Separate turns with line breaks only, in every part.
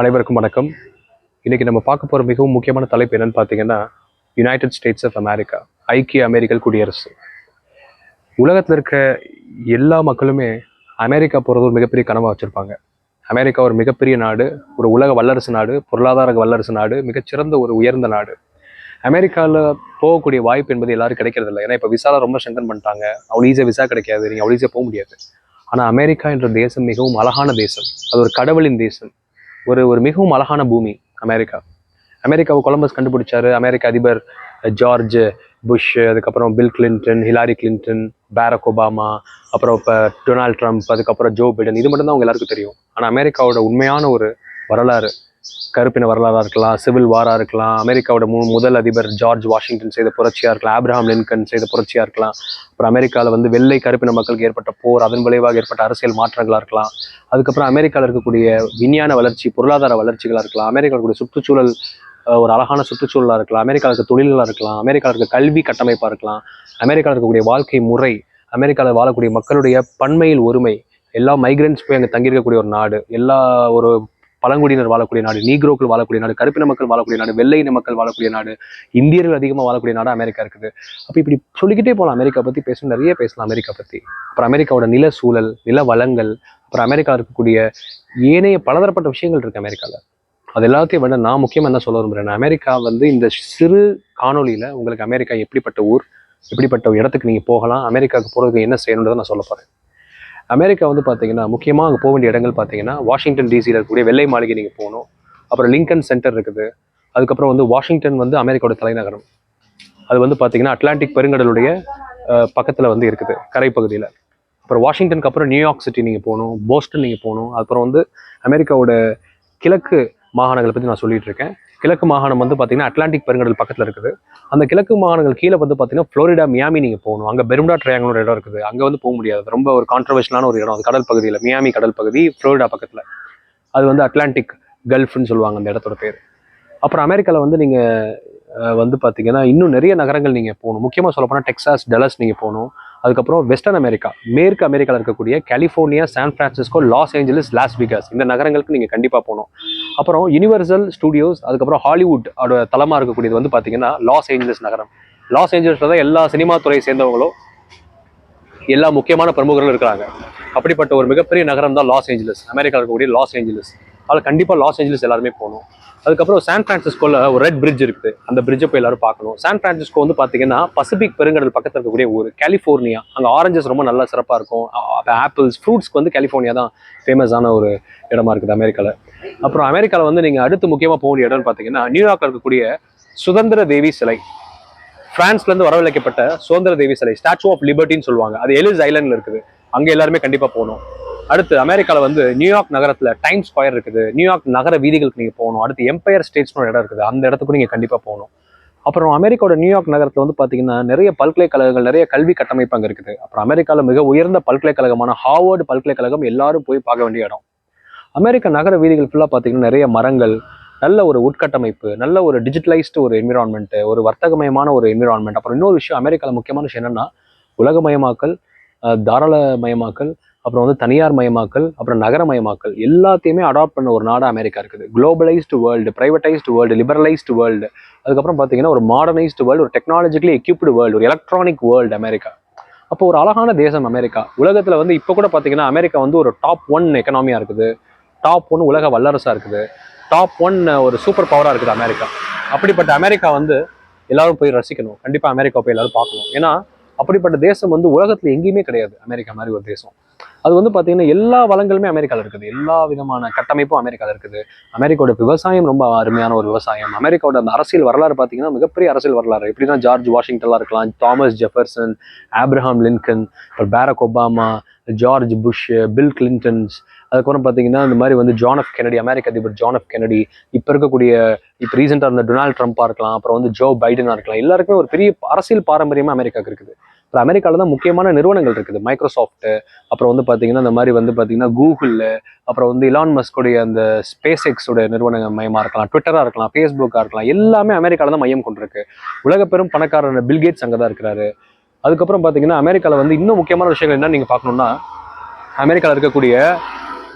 அனைவருக்கும் வணக்கம். இன்றைக்கி நம்ம பார்க்க போகிற மிகவும் முக்கியமான தலைப்பு என்னென்னு பார்த்தீங்கன்னா யுனைடெட் ஸ்டேட்ஸ் ஆஃப் அமெரிக்கா ஐக்கிய அமெரிக்கல் குடியரசு. உலகத்தில் இருக்க எல்லா மக்களுமே அமெரிக்கா போகிறது ஒரு மிகப்பெரிய கனவாக வச்சுருப்பாங்க. அமெரிக்கா ஒரு மிகப்பெரிய நாடு ஒரு உலக வல்லரசு நாடு பொருளாதார வல்லரசு நாடு மிகச்சிறந்த ஒரு உயர்ந்த நாடு. அமெரிக்காவில் போகக்கூடிய வாய்ப்பு என்பது எல்லாரும் கிடைக்கிறது இல்லை ஏன்னா இப்போ விசால ரொம்ப ஸ்ட்ரெங்கன் பண்ணிட்டாங்க. அவ்வளோ ஈஸியாக விசா கிடைக்காது. நீங்கள் அவ்வளோ ஈஸியாக போக முடியாது. ஆனால் அமெரிக்கா என்ற தேசம் மிகவும் அழகான தேசம். அது ஒரு கடவுளின் தேசம். ஒரு ஒரு மிகவும் அழகான பூமி அமெரிக்கா. அமெரிக்காவை கொலம்பஸ் கண்டுபிடிச்சாரு. அமெரிக்க அதிபர் ஜார்ஜ் புஷ் அதுக்கப்புறம் Bill Clinton Hillary Clinton Barack Obama அப்புறம் இப்போ டொனால்ட் ட்ரம்ப் அதுக்கப்புறம் ஜோ பிடன். இது மட்டும் தான் அவங்க எல்லாருக்கும் தெரியும். ஆனால் அமெரிக்காவோட உண்மையான ஒரு வரலாறு கருப்பின வரலாறாக இருக்கலாம் சிவில் வாராக இருக்கலாம் அமெரிக்காவோட மு முதல் அதிபர் ஜார்ஜ் வாஷிங்டன் செய்த புரட்சியாக இருக்கலாம் ஆப்ரஹாம் லின்கன் செய்த புரட்சியாக இருக்கலாம் அப்புறம் அமெரிக்காவில் வந்து வெள்ளை கருப்பின மக்களுக்கு ஏற்பட்ட போர் அதன் விளைவாக ஏற்பட்ட அரசியல் மாற்றங்களாக இருக்கலாம் அதுக்கப்புறம் அமெரிக்காவில் இருக்கக்கூடிய விஞ்ஞான வளர்ச்சி பொருளாதார வளர்ச்சிகளாக இருக்கலாம் அமெரிக்காவில் கூடிய சுற்றுச்சூழல் ஒரு அழகான சுற்றுச்சூழலாக இருக்கலாம் அமெரிக்காவில் இருக்க தொழில்களாக இருக்கலாம் அமெரிக்காவில் இருக்க கல்வி கட்டமைப்பாக இருக்கலாம் அமெரிக்காவில் இருக்கக்கூடிய வாழ்க்கை முறை அமெரிக்காவில் வாழக்கூடிய மக்களுடைய பன்மையில் ஒருமை எல்லா மைக்ரன்ஸ் போய் அங்கே தங்கியிருக்கக்கூடிய ஒரு நாடு எல்லா ஒரு பழங்குடியினர் வாழக்கூடிய நாடு நீக்ரோக்கள் வாழக்கூடிய நாடு கருப்பின மக்கள் வாழக்கூடிய நாடு வெள்ளையின மக்கள் வாழக்கூடிய நாடு இந்தியர்கள் அதிகமாக வாழக்கூடிய நாடு அமெரிக்கா இருக்குது. அப்போ இப்படி சொல்லிக்கிட்டே போகலாம் அமெரிக்கா பற்றி பேசணும் நிறைய பேசலாம் அமெரிக்கா பற்றி அப்புறம் அமெரிக்காவோட நில சூழல் நில வளங்கள் அப்புறம் அமெரிக்கா இருக்கக்கூடிய ஏனைய பலதரப்பட்ட விஷயங்கள் இருக்குது அமெரிக்காவில் அது எல்லாத்தையும் விட நான் முக்கியமாக என்ன சொல்ல விரும்புகிறேன் அமெரிக்கா வந்து இந்த சிறு காணொளியில் உங்களுக்கு அமெரிக்கா எப்படிப்பட்ட ஊர் எப்படிப்பட்ட இடத்துக்கு நீங்கள் போகலாம் அமெரிக்காவுக்கு போகிறதுக்கு என்ன செய்யணுன்றதை நான் சொல்ல போகிறேன் அமெரிக்கா வந்து பார்த்தீங்கன்னா முக்கியமாக அங்கே போக வேண்டிய இடங்கள் பார்த்தீங்கன்னா வாஷிங்டன் டிசியில் இருக்கக்கூடிய வெள்ளை மாளிகை நீங்கள் போகணும். அப்புறம் லிங்கன் சென்டர் இருக்குது. அதுக்கப்புறம் வந்து வாஷிங்டன் வந்து அமெரிக்காவோட தலைநகரம். அது வந்து பார்த்தீங்கன்னா அட்லாண்டிக் பெருங்கடலுடைய பக்கத்தில் வந்து இருக்குது கரைப்பகுதியில். அப்புறம் வாஷிங்டனுக்கு அப்புறம் நியூயார்க் சிட்டி நீங்கள் போகணும் போஸ்டன் நீங்கள் போகணும். அப்புறம் வந்து அமெரிக்காவோட கிழக்கு மாகாணங்களை பற்றி நான் சொல்லிட்டு இருக்கேன். கிழக்கு மாகாணம் வந்து பார்த்தீங்கன்னா அட்லாண்டிக் பெருங்கடல் பக்கத்தில் இருக்குது. அந்த கிழக்கு மாகாணங்கள் கீழே வந்து பார்த்தீங்கன்னா ஃப்ளோரிடா மியாமி நீங்கள் போகணும். அங்கே பெருமுடா ட்ரையாங்கல் ஒரு இடம் இருக்குது. அங்கே வந்து போக முடியாது. ரொம்ப ஒரு கான்ட்ரவர்ஷனான ஒரு இடம். அது கடல் பகுதியில் மியாமி கடல் பகுதி ஃப்ளோரிடா பக்கத்தில். அது வந்து அட்லாண்டிக் கல்ஃப்னு சொல்லுவாங்க அந்த இடத்தோட பேர். அப்புறம் அமெரிக்காவில் வந்து நீங்கள் வந்து பார்த்தீங்கன்னா இன்னும் நிறைய நகரங்கள் நீங்கள் போகணும். முக்கியமாக சொல்லப்போனால் டெக்ஸாஸ் டெலஸ் நீங்கள் போகணும். அதுக்கப்புறம் வெஸ்டர்ன் அமெரிக்கா மேற்கு அமெரிக்காவில் இருக்கக்கூடிய California San Francisco Los Angeles Las Vegas இந்த நகரங்களுக்கு நீங்கள் கண்டிப்பாக போகணும். அப்புறம் யூனிவர்சல் ஸ்டூடியோஸ் அதுக்கப்புறம் ஹாலிவுட் அதோட தளமாக இருக்கக்கூடியது வந்து பார்த்தீங்கன்னா லாஸ் ஏஞ்சல்ஸ் நகரம். லாஸ் ஏஞ்சல்ஸில் தான் எல்லா சினிமா துறையை சேர்ந்தவங்களும் எல்லா முக்கியமான பிரமுகர்களும் இருக்கிறாங்க. அப்படிப்பட்ட ஒரு மிகப்பெரிய நகரம் தான் லாஸ் ஏஞ்சலஸ் அமெரிக்காவில் இருக்கக்கூடிய லாஸ் ஏஞ்சலஸ் அதில் கண்டிப்பாக லாஸ் ஏஞ்சல்ஸ் எல்லாருமே போகணும். அதுக்கப்புறம் சான் ஃப்ரான்சிஸ்கோவில் ஒரு ரெட் பிரிட்ஜ் இருக்குது அந்த பிரிட்ஜை போய் எல்லாரும் பார்க்கணும். சான் ஃப்ரான்சிஸ்கோ வந்து பார்த்தீங்கன்னா பசிபிக் பெருங்கடல் பக்கத்தில் இருக்கக்கூடிய ஊர் கலிஃபோர்னியா அங்கே ஆரஞ்சஸ் ரொம்ப நல்லா சிறப்பாக இருக்கும். ஆப்பிள்ஸ் ஃப்ரூட்ஸ்க்கு வந்து கலிஃபோர்னியா தான் ஃபேமஸான ஒரு இடமா இருக்குது அமெரிக்காவில் அப்புறம் அமெரிக்காவில் வந்து நீங்கள் அடுத்து முக்கியமாக போக வேண்டிய இடம்னு பார்த்தீங்கன்னா நியூயார்க்கில் இருக்கக்கூடிய சுதந்திர தேவி சிலை. பிரான்ஸ்லேருந்து வரவழைக்கப்பட்ட சுதந்திர தேவி சிலை ஸ்டாச்சு ஆஃப் லிபர்ட்டின்னு சொல்லுவாங்க. அது எலிஸ் ஐலண்டில் இருக்குது. அங்கே எல்லாருமே கண்டிப்பாக போகணும். அடுத்து அமெரிக்காவில் வந்து நியூயார்க் நகரத்தில் டைம் ஸ்கொயர் இருக்குது. நியூயார்க் நகர வீதிகளுக்கு நீங்கள் போகணும். அடுத்து எம்பையர் ஸ்டேட்ஸ்னு ஒரு இடம் இருக்குது. அந்த இடத்துக்கு நீங்கள் கண்டிப்பாக போகணும். அப்புறம் அமெரிக்காவோட நியூயார்க் நகரத்தில் வந்து பார்த்தீங்கன்னா நிறைய பல்கலைக்கழகங்கள் நிறைய கல்வி கட்டமைப்பு அங்கே இருக்குது. அப்புறம் அமெரிக்காவில் மிக உயர்ந்த பல்கலைக்கழகமான ஹார்வர்டு பல்கலைக்கழகம் எல்லாரும் போய் பார்க்க வேண்டிய இடம். அமெரிக்க நகர வீதிகள் ஃபுல்லாக பார்த்தீங்கன்னா நிறைய மரங்கள் நல்ல ஒரு உட்கட்டமைப்பு நல்ல ஒரு டிஜிட்டலைஸ்டு ஒரு என்விரான்மெண்ட் ஒரு வர்த்தகமயமான ஒரு என்விரான்மெண்ட் அப்புறம் இன்னொரு விஷயம் அமெரிக்காவில் முக்கியமான விஷயம் என்னன்னா உலகமயமாக்கல் தாராளமயமாக்கல் அப்புறம் வந்து தனியார் மயமாக்கல் அப்புறம் நகரமயமாக்கல் எல்லாத்தையுமே அடாப்ட் பண்ண ஒரு நாடாக அமெரிக்கா இருக்குது. Globalised world privatised world liberalised world அதுக்கப்புறம் பார்த்தீங்கன்னா ஒரு மாடர்னைஸ்டு வேர்ல்டு ஒரு டெக்னாலஜிக்கலி எக்யூப்டு வேர்ல்டு ஒரு எலக்ட்ரானிக் வேர்ல்டு அமெரிக்கா. அப்போ ஒரு அழகான தேசம் அமெரிக்கா. உலகத்தில் வந்து இப்போ கூட பார்த்தீங்கன்னா அமெரிக்கா வந்து ஒரு டாப் ஒன் எக்கனாமியாக இருக்குது. டாப் ஒன் உலக வல்லரசாக இருக்குது. டாப் ஒன் ஒரு சூப்பர் பவராக இருக்குது அமெரிக்கா. அப்படிப்பட்ட அமெரிக்கா வந்து எல்லாரும் போய் ரசிக்கணும். கண்டிப்பாக அமெரிக்கா போய் எல்லாரும் பார்க்கணும். ஏன்னா அப்படிப்பட்ட தேசம் வந்து உலகத்தில் எங்கேயுமே கிடையாது. அமெரிக்கா மாதிரி ஒரு தேசம். அது வந்து பார்த்தீங்கன்னா எல்லா வளங்களுமே அமெரிக்காவில் இருக்குது. எல்லா விதமான கட்டமைப்பும் அமெரிக்காவில் இருக்குது. அமெரிக்காவோட விவசாயம் ரொம்ப அருமையான ஒரு விவசாயம். அமெரிக்காவோட அந்த அரசியல் வரலாறு பார்த்தீங்கன்னா மிகப்பெரிய அரசியல் வரலாறு. எப்படின்னா ஜார்ஜ் வாஷிங்டன்லாம் இருக்கலாம் தாமஸ் ஜெஃபர்சன் ஆப்ரஹாம் லின்கன் அப்புறம் Barack Obama George Bush Bill Clintons. அதுக்கப்புறம் பார்த்தீங்கன்னா இந்த மாதிரி வந்து ஜான் எஃப் கெனடி அமெரிக்க அதிபர் ஜான் எஃப் கெனடி இப்போ இருக்கக்கூடிய இப்போ ரீசெண்டாக இருந்த டொனால்ட் ட்ரம்ப்பாக இருக்கலாம் அப்புறம் வந்து ஜோ பைடனாக இருக்கலாம். எல்லாருக்குமே ஒரு பெரிய அரசியல் பாரம்பரியமாக அமெரிக்காவுக்கு இருக்குது. அப்புறம் அமெரிக்காவில் தான் முக்கியமான நிறுவனங்கள் இருக்குது. மைக்ரோசாஃப்ட் அப்புறம் வந்து பார்த்தீங்கன்னா இந்த மாதிரி வந்து பார்த்தீங்கன்னா கூகுள் அப்புறம் வந்து இலான் மஸ்கோடைய அந்த ஸ்பேஸ் எக்ஸுடைய நிறுவன மையமாக இருக்கலாம் ட்விட்டராக இருக்கலாம் ஃபேஸ்புக்காக இருக்கலாம் எல்லாமே அமெரிக்காவில் தான் மையம் கொண்டிருக்கு. உலக பெரும் பணக்காரர் பில்கேட்ஸ் அங்கே தான் இருக்கிறாரு. அதுக்கப்புறம் பார்த்தீங்கன்னா அமெரிக்காவில் வந்து இன்னும் முக்கியமான விஷயங்கள் என்ன நீங்கள் பார்க்கணுன்னா அமெரிக்காவில் இருக்கக்கூடிய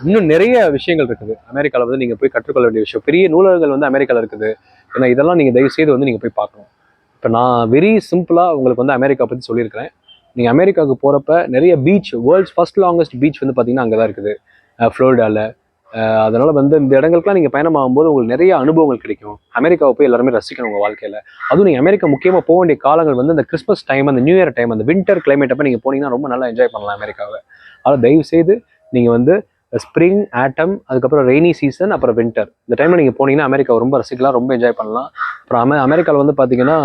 இன்னும் நிறைய விஷயங்கள் இருக்குது. அமெரிக்காவில் வந்து நீங்கள் போய் கற்றுக்கொள்ள வேண்டிய விஷயம் பெரிய நூலகங்கள் வந்து அமெரிக்காவில் இருக்குது. ஏன்னா இதெல்லாம் நீங்கள் தயவு செய்து வந்து நீங்கள் போய் பார்க்கணும். இப்போ நான் வெரி சிம்பிளாக உங்களுக்கு வந்து அமெரிக்கா பற்றி சொல்லியிருக்கிறேன். நீங்கள் அமெரிக்காவுக்கு போகிறப்ப நிறைய beach world's first longest beach வந்து பார்த்தீங்கன்னா அங்கே தான் இருக்குது ஃப்ளோரிடாவில் அதனால் வந்து இந்த இடங்களுக்குலாம் நீங்கள் பயணமாகும்போது உங்களுக்கு நிறைய அனுபவங்கள் கிடைக்கும். அமெரிக்காவை போய் எல்லாருமே ரசிக்கணும் உங்கள் வாழ்க்கையில். அதுவும் நீங்கள் அமெரிக்கா முக்கியமாக போக வேண்டிய காலங்கள் வந்து அந்த கிறிஸ்மஸ் டைம் அந்த நியூ இயர் டைம் அந்த வின்டர் கிளைமேட் அப்போ நீங்கள் போனீங்கன்னா ரொம்ப நல்லா என்ஜாய் பண்ணலாம் அமெரிக்காவை. அதனால் தயவு செய்து நீங்கள் வந்து ஸ்ப்ரிங் ஆட்டம் அதுக்கப்புறம் ரெய்னி சீசன் அப்புறம் வின்டர் இந்த டைமில் நீங்கள் போனீங்கன்னா அமெரிக்கா ரொம்ப ரசிக்கலாம் ரொம்ப என்ஜாய் பண்ணலாம். அப்புறம் அமெ அமெரிக்காவில் வந்து பார்த்தீங்கன்னா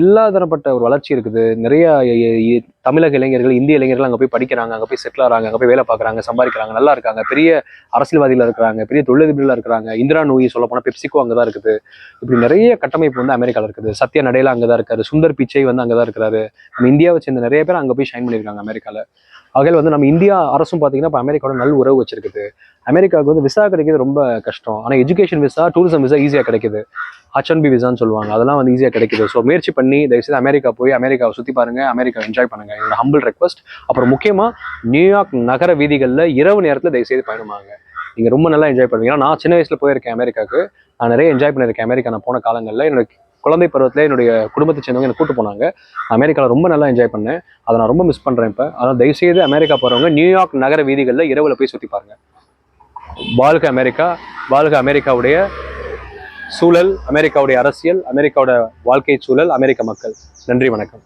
எல்லா தரப்பட்ட ஒரு வளர்ச்சி இருக்குது. நிறைய தமிழக இளைஞர்கள் இந்திய இளைஞர்கள் அங்கே போய் படிக்கிறாங்க அங்கே போய் செட்டில் ஆகிறாங்க அங்கே போய் வேலை பார்க்குறாங்க சம்பாதிக்கிறாங்க நல்லா இருக்காங்க. பெரிய அரசியல்வாதிகளாக இருக்கிறாங்க பெரிய தொழிலதிபர்களாக இருக்கிறாங்க. இந்திரா நூயி சொல்ல போனால் பெப்சிகோ அங்கே தான் இருக்குது. இப்படி நிறைய கட்டமைப்பு வந்து அமெரிக்காவில் இருக்குது. சத்ய நடையில அங்கே தான் இருக்காரு. சுந்தர் பிச்சை வந்து அங்கே தான் இருக்கிறாரு. நம்ம இந்தியாவை சேர்ந்த நிறைய பேர் அங்கே போய் ஷைன் பண்ணியிருக்காங்க அமெரிக்காவில் ஆகையில் வந்து நம்ம இந்தியா அரசும் பார்த்தீங்கன்னா இப்போ அமெரிக்காவோட நல்ல உறவு வச்சிருக்குது. அமெரிக்காவுக்கு வந்து விசா கிடைக்கிறது ரொம்ப கஷ்டம். ஆனால் எஜுகேஷன் விசா டூரிசம் விசா ஈஸியாக கிடைக்குது. ஹச்என்பி விசான்னு சொல்லுவாங்க. அதெல்லாம் வந்து ஈஸியாக கிடைக்குது. ஸோ முயற்சி பண்ணி தயவுசெய்து அமெரிக்கா போய் அமெரிக்காவை சுற்றி பாருங்க. அமெரிக்கா என்ஜாய் பண்ணுங்கள் என்னோட ஹம்பிள் ரெக்வஸ்ட் அப்புறம் முக்கியமாக நியூயார்க் நகர வீதிகளில் இரவு நேரத்தில் தயவுசெய்து பயணமாங்க. நீங்கள் ரொம்ப நல்லா என்ஜாய் பண்ணுவீங்க. ஏன்னா நான் சின்ன வயசில் போயிருக்கேன் அமெரிக்காவுக்கு. நான் நிறைய என்ஜாய் பண்ணியிருக்கேன் அமெரிக்கா நான் போன காலங்களில். என்னோட குழந்தை பருவத்தில் என்னுடைய குடும்பத்தை சேர்ந்தவங்க என்னை கூட்டு போனாங்க. அமெரிக்காவில் ரொம்ப நல்லா என்ஜாய் பண்ணேன். அதை நான் ரொம்ப மிஸ் பண்ணுறேன் இப்போ. அதனால் தயவுசெய்து அமெரிக்கா போகிறவங்க நியூயார்க் நகர வீதிகளில் இரவில் போய் சுற்றி பாருங்க. வாழ்க அமெரிக்கா. வாழ்க அமெரிக்காவுடைய சூழல் அமெரிக்காவுடைய அரசியல் அமெரிக்காவோட வாழ்க்கை சூழல் அமெரிக்க மக்கள். நன்றி வணக்கம்.